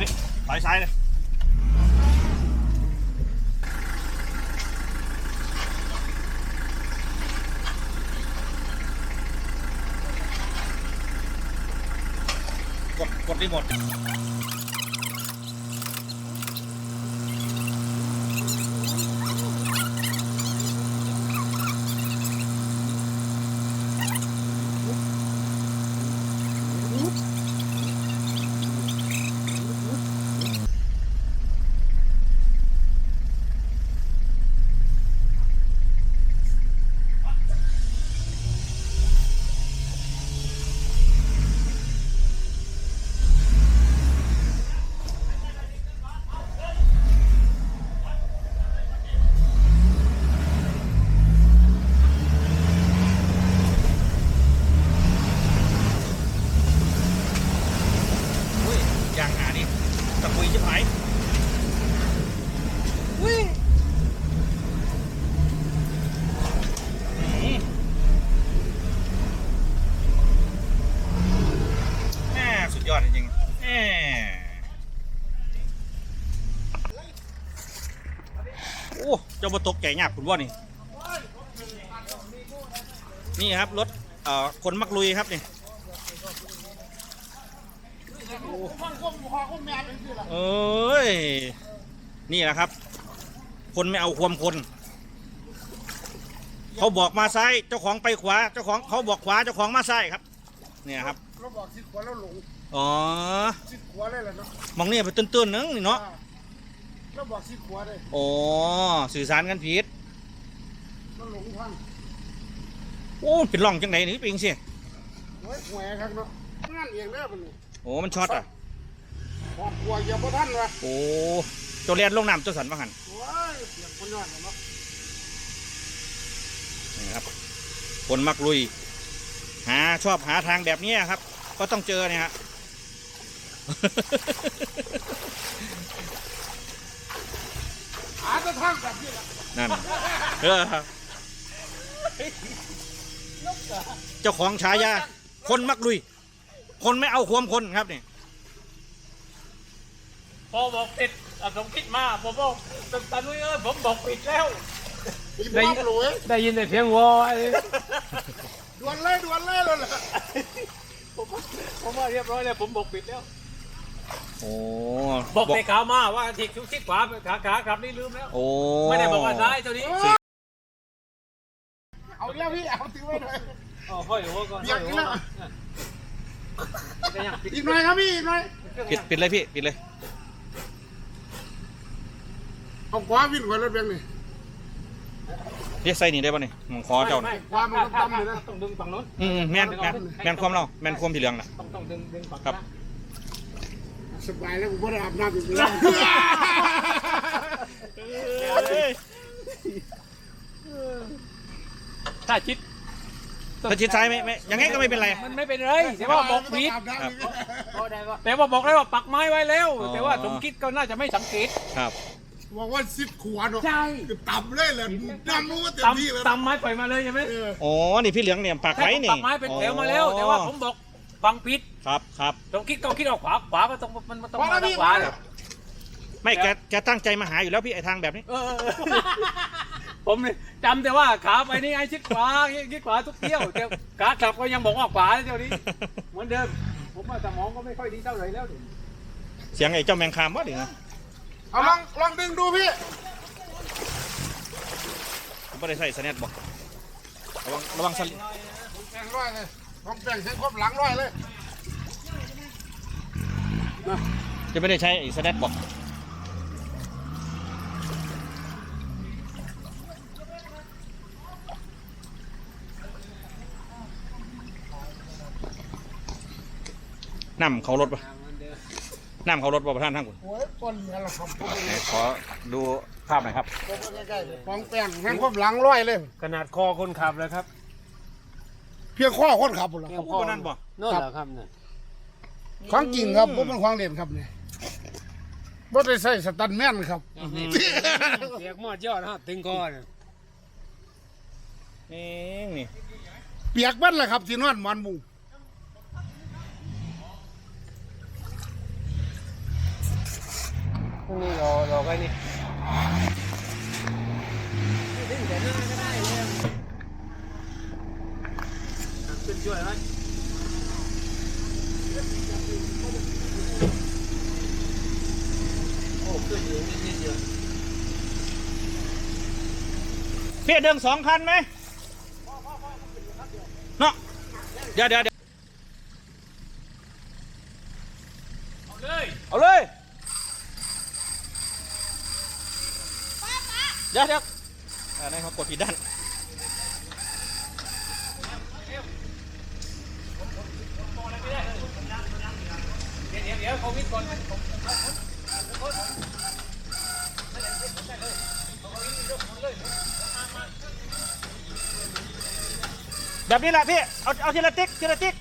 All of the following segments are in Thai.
อยซ้ายเลยกดกดรีโมทอุ้ยยางหานี่ตะกุยจะหายอุ้ยอืมแม่สุดยอดจริงๆแม่โอ้เจ้าบตกใจยากคุณว่านี่ นี่ครับรถเอ่อคนมักลุยครับนี่เอ้ย นี่แหละครับ คนไม่เอาความคน เขาบอกมาซ้าย เจ้าของไปขวา เจ้าของเขาบอกขวา เจ้าของมาซ้ายครับ เนี่ยครับ เราบอกสิขวาแล้วหลง อ๋อสิขวาได้แหละเนาะมองนี่ไปตื้นๆนึงนี่เนาะ เราบอกสิขวาได้อ๋อสื่อสารกันผิดเราหลงทางโอ้เป็นร่องจังไหนนี่ปิงสิโอ้ยแหวครับเนาะงานเองเด้อมันนี่โอ้มันช็อตอะครอบครัวอย่าบ่ทันวะโอ้เจ้าเรียนลงน้ำเจ้าสันว่าหันโอ้ยเสียงคนยอดเนาะนี่ครับ คนมักลุย หาชอบหาทางแบบนี้ครับ ก็ต้องเจอเนี่ยฮะ หาแต่ทางแบบนี้ล่ะนั่นเออเจ้าของฉายา คนมักลุย คนไม่เอาความคนครับนี่พอบอกผิดอะผมคิดมาผมบอกตานุ้ยเอ้ยผมบอกผิดแล้วอีบ้าหลวยได้ยินแต่เสียงวอไอ้ดวนเลยดวนเลยเลยล่ะผมผมว่าเรียบร้อยแล้วผมบอกผิดแล้ว โอ้บอกในข่าวมาว่าทิกชุกชิดขวาขาขาครับนี่ลืมแล้ว โอ้ไม่ได้บอกว่าซ้ายเท่านี้เอาอีกแล้วพี่เอาถือไว้หน่อยอ๋อห้อยหัวก่อนเบียกอีกแล้วจะยังปิดอีกหน่อยครับพี่อีกหน่อยปิดปิดเลยพี่ปิดเลยเอาขวาวิ่งไว้รถเบียงนี่เรียกใส่นี่ได้ป่ะนี่มองคอเจ้าน่ะไม่ความมันก็ต่ำเลยนะต้องดึงฝั่งนู้นอืมๆแม่นแม่นแม่นความเราแม่นความที่เหลืองน่ะต้องต้องดึงดึงฝั่งครับนั้น สบายแล้วผมไม่ได้อาบน้ำอีกแล้วถ้าชิดถ้าชิดซ้ายไม่ไม่ยังไงก็ไม่เป็นไร มันไม่เป็นไรแต่ว่าบอกผิดอาบน้ำอีกแล้วแต่ว่าบอกแล้วว่าปักไม้ไว้แล้ว อ๋อ แต่ว่าสมคิดก็น่าจะไม่สังเกตครับ บอกว่าสิบขวาเนาะใช่ต่ำเลยแหละดำรู้ว่าเต็มที่เลยตำตำไม้ปล่อยมาเลยใช่ไหมเออ อ๋อ นี่พี่เหลืองเนี่ยปากใช่ไว้ผมนี่ปักไม้เป็นแถวมาแล้ว แต่ว่าผมบอก ฟังผิดครับครับสมคิดก็คิดเอาขวาขวาก็ต้องมันมันต้องพอมาแล้วทางพี่ขวาเลยไม่แกแกตั้งใจมาหาอยู่แล้วพี่ไอ้ทางแบบนี้ เออเออเออผมนี่จำแต่ว่าขาไปนี่ไอ้ชิดขวาชิดขวาทุกเที่ยวแต่ขากลับก็ยังบอกว่าขวาเที่ยวนี้ เหมือนเดิม ผมว่าสมองก็ไม่ค่อยดีเท่าไหร่แล้วดิเสียงไอ้เจ้าแมงคามวะดินะเอาลองลองดึงดูพี่ไม่ได้ใส่สแนตบอกระวังระวังสลิผมแปลงร้อยเลย ผมแปลงใช้ครบหลังร้อยเลยจะไม่ได้ใช้ไอ้สแนตบอกน้ำเขารถปะน้ำเขารถปะประธานทั้งคุณโอ้ยก้อนเหลือละครับผมขอดูภาพหน่อยครับใกล้ๆปองแป้งแม่งครบหลังร้อยเลย ขนาดคอคนขับเลยครับ เพียงข้อคนขับหมดแล้วเขาพูดว่านั่นบ่นั่นเหรอครับเนี่ยของจริงครับบ่เป็นของเล่นครับนี่บ่ได้ใส่สตันแม่นครับเรียกมอดยอดฮะถึงคอเนี่ยนี่นี่เปียกเบัดเลยครับที่นอนหมอนมุงนี่รอรอไว้นี่ขึ้น ช่วยไหมโอ้ขึ้นอยู่นิดๆเดียวพี่เดิมสองคันไหมเนาะเดี๋ยวเดี๋ยวเดี๋ยวเอาเลย เอาเลยเดี๋ยวเดี๋ยวอันนี้เขากดผิดด้าน เดี๋ยวเดี๋ยวเดี๋ยเขาวิทย์ก่อนแบบนี้แหละพี่ เอาเอาทีละติ๊กทีละติ๊ก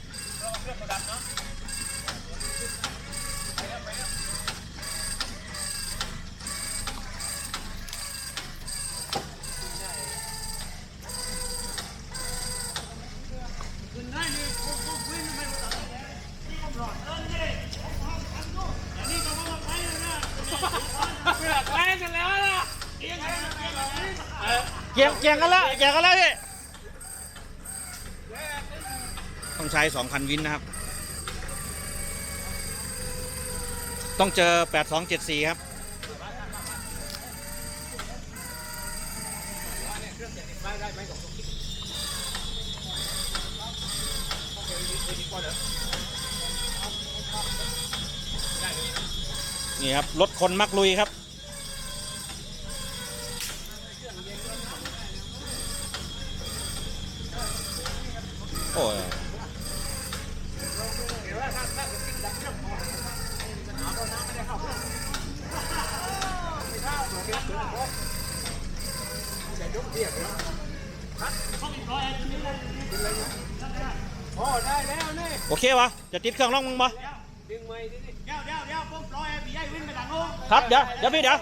เกี่งกันแล้วเกี่งกันแล้วพี่ต้องใช้สองคันวินนะครับ ต้องเจอ8274ครับนี่ครับรถคนมักลุยครับ โอเควะจะติดเครื่องล่องมึงบ่ดึงไม้ดินี่เดี๋ยวเดี๋ยวเดี๋ยวผมรอให้พี่ใหญ่วิ่งไปทางโน้นครับเดี๋ยวเดี๋ยวพี่เดี๋ยว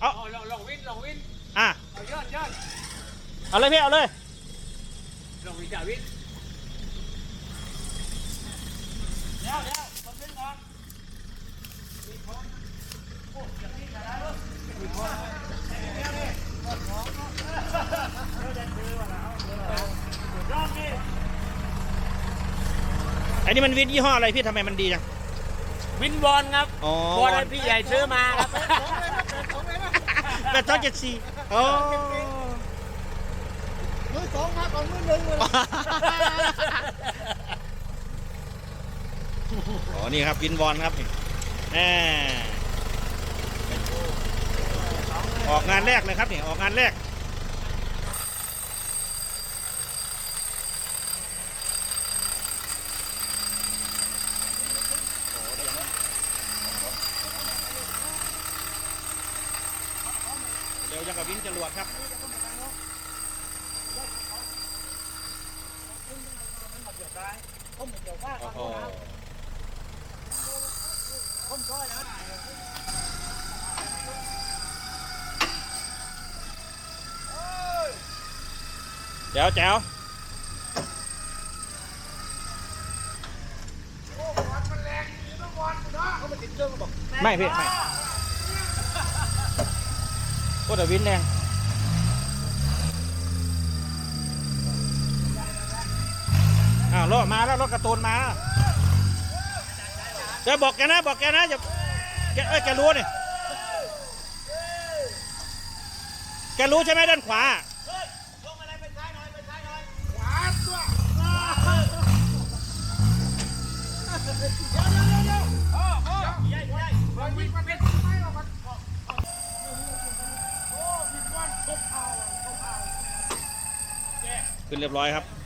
เอาเอาลองลองวินลองวินอะเอายอดยอดเอาเลยพี่เอาเลยลองวินจ่าวินเดี๋ยวเดี๋ยวผมวิ่งก่อนไอ้นี่ มันวินยี่ห้ออะไรพี่ทำไมมันดีจัง วินบอลครับอ๋อบอลให้พี่ใหญ่ซื้อมาครับแปดสองเจ็ดสี่โอ้มือสองมาก่อนมือหนึ่งเลยอ๋อนี่ครับวินบอลครับนี่แหมออกงานแรกเลยครับนี่ออกงานแรก เร็วยัง กับวินจรวดครับโอ้โหแจ๋วแจ๋วไม่พี่ไม่ โอ้แต่วินแรงอ้าวรถมาแล้วรถกระตูนมาเดี๋ยวบอกแกนะบอกแกนะอย่าแกเอ้ยแกรู้นี่แกรู้ใช่ไหมด้านขวา เรียบร้อยครับ